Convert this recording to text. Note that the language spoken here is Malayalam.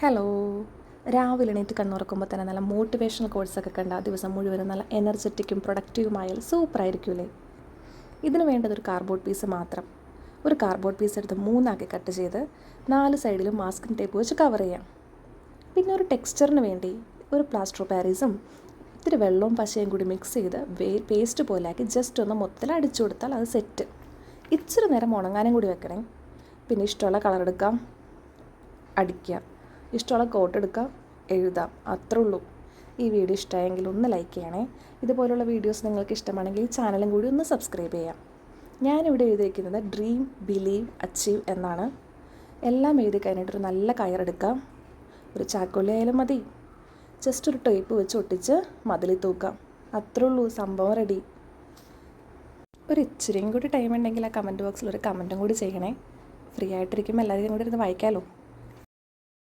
ഹലോ രാവിലെ എണീറ്റ് കണ്ണുറക്കുമ്പോൾ തന്നെ നല്ല മോട്ടിവേഷണൽ കോഴ്സൊക്കെ കണ്ട ദിവസം മുഴുവനും നല്ല എനർജറ്റിക്കും പ്രൊഡക്റ്റീവുമായാൽ സൂപ്പറായിരിക്കൂലേ ഇതിന് വേണ്ടത് ഒരു കാർഡ്ബോർഡ് പീസ് മാത്രം. ഒരു കാർഡ്ബോർഡ് പീസ് എടുത്ത് മൂന്നാക്കി കട്ട് ചെയ്ത് നാല് സൈഡിലും മാസ്കിൻ ടേപ്പ് വെച്ച് കവർ ചെയ്യാം. പിന്നെ ഒരു ടെക്സ്ചറിന് വേണ്ടി ഒരു പ്ലാസ്റ്റർ പാരീസും ഇത്തിരി വെള്ളവും പശയും കൂടി മിക്സ് ചെയ്ത് പേസ്റ്റ് പോലെയാക്കി ജസ്റ്റ് ഒന്ന് മൊത്തത്തിൽ അടിച്ചു കൊടുത്താൽ അത് സെറ്റ് ഇച്ചിരി നേരം ഉണങ്ങാനും കൂടി വെക്കണേ. പിന്നെ ഇഷ്ടമുള്ള കളർ എടുക്കാം. അടിക്കുക ഇഷ്ടമുള്ള കോട്ട് എടുക്കാം എഴുതാം. അത്രേ ഉള്ളൂ. ഈ വീഡിയോ ഇഷ്ടമായെങ്കിൽ ഒന്ന് ലൈക്ക് ചെയ്യണേ. ഇതുപോലുള്ള വീഡിയോസ് നിങ്ങൾക്ക് ഇഷ്ടമാണെങ്കിൽ ഈ ചാനലും കൂടി ഒന്ന് സബ്സ്ക്രൈബ് ചെയ്യാം. ഞാനിവിടെ എഴുതിയിരിക്കുന്നത് ഡ്രീം ബിലീവ് അച്ചീവ് എന്നാണ്. എല്ലാം എഴുതി കഴിഞ്ഞിട്ടൊരു നല്ല കയറെടുക്കാം ഒരു ചാക്കോലി ആയാലും മതി. ജസ്റ്റ് ഒരു ടേപ്പ് വെച്ച് ഒട്ടിച്ച് മതിലിൽ തൂക്കാം. അത്രേ ഉള്ളൂ സംഭവം റെഡി ഒരു ഇച്ചിരിയും കൂടി ടൈം ഉണ്ടെങ്കിൽ ആ കമന്റ് ബോക്സിൽ ഒരു കമന്റും കൂടി ചെയ്യണേ. ഫ്രീ ആയിട്ടിരിക്കുമ്പോൾ എല്ലാവരും കൂടി ഇരുന്ന് വായിക്കാമല്ലോ